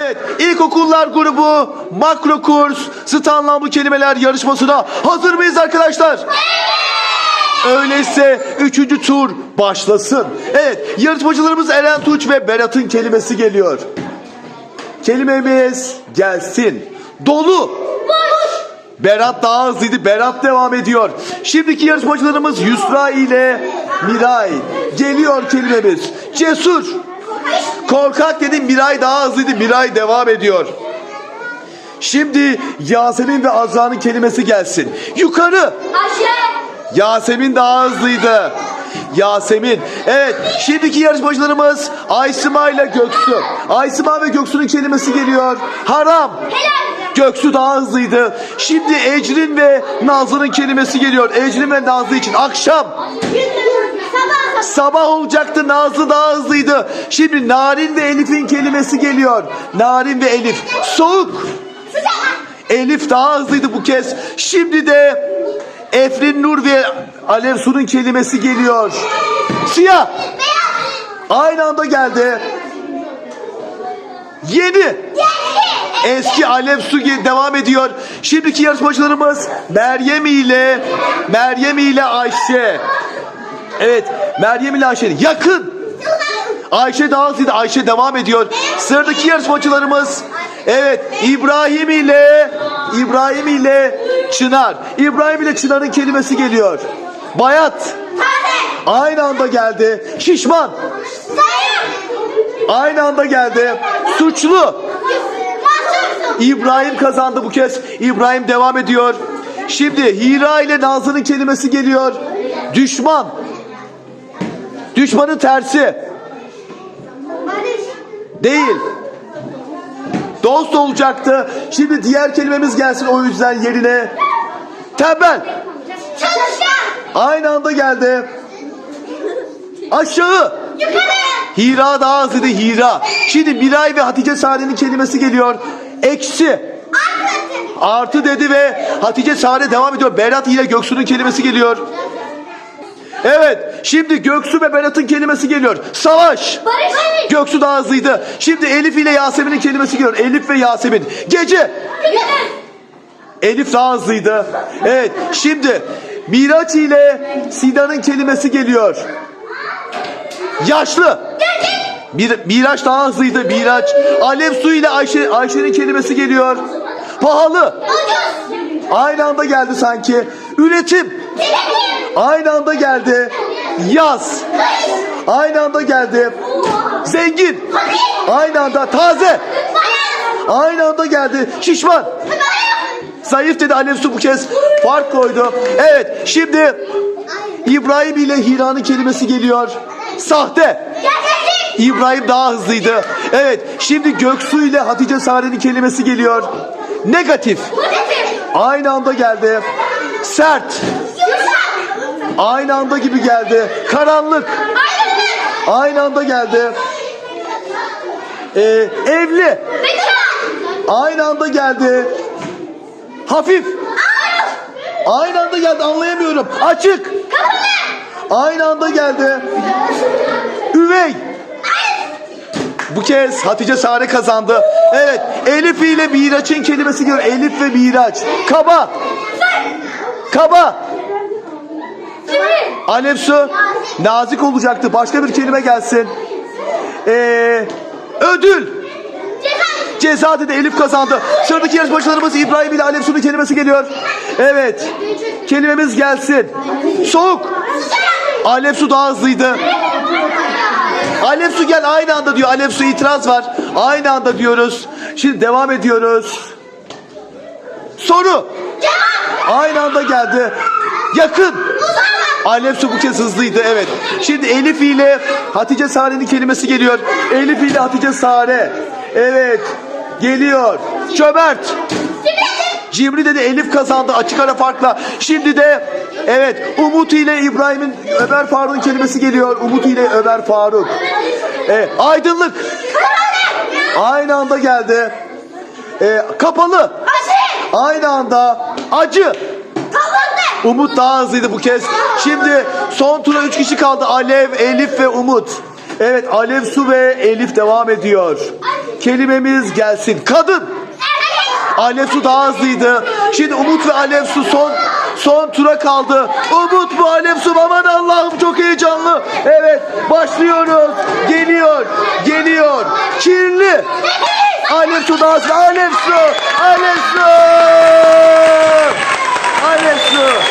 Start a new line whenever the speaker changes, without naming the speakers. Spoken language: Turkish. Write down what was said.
Evet, İlkokullar grubu makro kurs sıt anlamlı kelimeler yarışmasına hazır mıyız arkadaşlar? Öyleyse üçüncü tur başlasın. Evet, yarışmacılarımız Eren Tuğ ve Berat'ın kelimesi geliyor. Kelimemiz gelsin. Dolu. Berat daha hızlıydı. Berat devam ediyor. Şimdiki yarışmacılarımız Yusra ile Miray. Geliyor kelimemiz. Cesur. Korkak dedim Miray daha hızlıydı. Miray devam ediyor. Şimdi Yasemin ve Azra'nın kelimesi gelsin. Yukarı.
Ayşe.
Yasemin daha hızlıydı. Yasemin. Evet, şimdiki yarışmacılarımız Aysima ile Göksu. Aysima ve Göksu'nun kelimesi geliyor. Haram.
Helal.
Göksu daha hızlıydı. Şimdi Ecrin ve Nazlı'nın kelimesi geliyor. Ecrin ve Nazlı için akşam.
Sabah.
Sabah olacaktı Nazlı daha hızlıydı. Şimdi Narin ve Elif'in kelimesi geliyor. Narin ve Elif. Soğuk. Elif daha hızlıydı bu kez. Şimdi de Efrin Nur ve Alev Su'nun kelimesi geliyor. Siyah. Aynı anda geldi. Yeni. Eski Alev Su devam ediyor. Şimdiki yarışmacılarımız Meryem ile Meryem ile Ayşe. Evet, Meryem ile Ayşe. Yakın. Ayşe daha hızlıydı. Ayşe devam ediyor. Sıradaki yarışmacılarımız Evet, İbrahim ile İbrahim ile Çınar. İbrahim ile Çınar'ın kelimesi geliyor. Bayat. Aynı anda geldi. Şişman. Aynı anda geldi. Suçlu. İbrahim kazandı bu kez. İbrahim devam ediyor. Şimdi Hira ile Nazlı'nın kelimesi geliyor. Düşman. Düşmanın tersi. Değil. Dost olacaktı. Şimdi diğer kelimemiz gelsin o yüzden yerine. Tembel. Aynı anda geldi. Aşağı. Hira daha hızlıydı Hira. Şimdi Miray ve Hatice Sare'nin kelimesi geliyor. Eksi.
Artı.
Artı dedi ve Hatice Sare devam ediyor. Berat ile Göksu'nun kelimesi geliyor. Evet, şimdi Göksu ve Berat'ın kelimesi geliyor. Savaş.
Barış.
Göksu daha hızlıydı. Şimdi Elif ile Yasemin'in kelimesi geliyor. Elif ve Yasemin. Gece. Elif daha hızlıydı. Evet, şimdi Miraç ile Sida'nın kelimesi geliyor. Yaşlı. Bir, Miraç daha hızlıydı. Miraç. Alev su ile Ayşe, Ayşe'nin kelimesi geliyor. Pahalı. Aynı anda geldi sanki. Üretim. Aynı anda geldi. Yaz. Aynı anda geldi. Zengin. Aynı anda taze. Aynı anda geldi. Şişman.
Zayıf.
Dedi Alev Su bu kez. Fark koydu. Evet şimdi İbrahim ile Hira'nın kelimesi geliyor. Sahte. İbrahim daha hızlıydı. Evet şimdi Göksu ile Hatice Sare'nin kelimesi geliyor. Negatif. Aynı anda geldi. Sert. Aynı anda gibi geldi. Karanlık. Aynı anda geldi. Ee, evli. Aynı anda geldi. Hafif. Aynı anda geldi anlayamıyorum. Açık. Aynı anda geldi. Üvey. Bu kez Hatice Sare kazandı. Evet Elif ile Miraç'ın kelimesi geliyor. Elif ve Miraç. Kaba. Kaba. Alev su. Nazik olacaktı. Başka bir kelime gelsin. Ee, ödül.
Ceza.
Dedi Elif kazandı. Sıradaki yarışmacılarımız İbrahim ile Alev Su'nun kelimesi geliyor. Evet. Kelimemiz gelsin. Soğuk. Alev Su daha hızlıydı. Alev Su gel aynı anda diyor. Alev Su itiraz var. Aynı anda diyoruz. Şimdi devam ediyoruz. Soru. Aynı anda geldi. Yakın. Bu kez hızlıydı evet. Şimdi Elif ile Hatice Sare'nin kelimesi geliyor. Elif ile Hatice Sare. Evet. Geliyor. Cömert. Cimri dedi Elif kazandı açık ara farkla. Şimdi de evet Umut ile İbrahim'in Ömer Faruk'un kelimesi geliyor. Umut ile Ömer Faruk. Evet, aydınlık. Aynı anda geldi. Ee, kapalı. Aynı anda acı. Umut daha hızlıydı bu kez. Şimdi son tura 3 kişi kaldı. Alev, Elif ve Umut. Evet Alev Su ve Elif devam ediyor. Kelimemiz gelsin. Kadın. Alev Su daha hızlıydı. Şimdi Umut ve Alev Su son son tura kaldı. Umut mu Alev Su aman Allah'ım çok heyecanlı. Evet başlıyoruz. Geliyor. Geliyor. Kirli. Alev Su hızlı. Alev Su. Alev Su. Alev Su.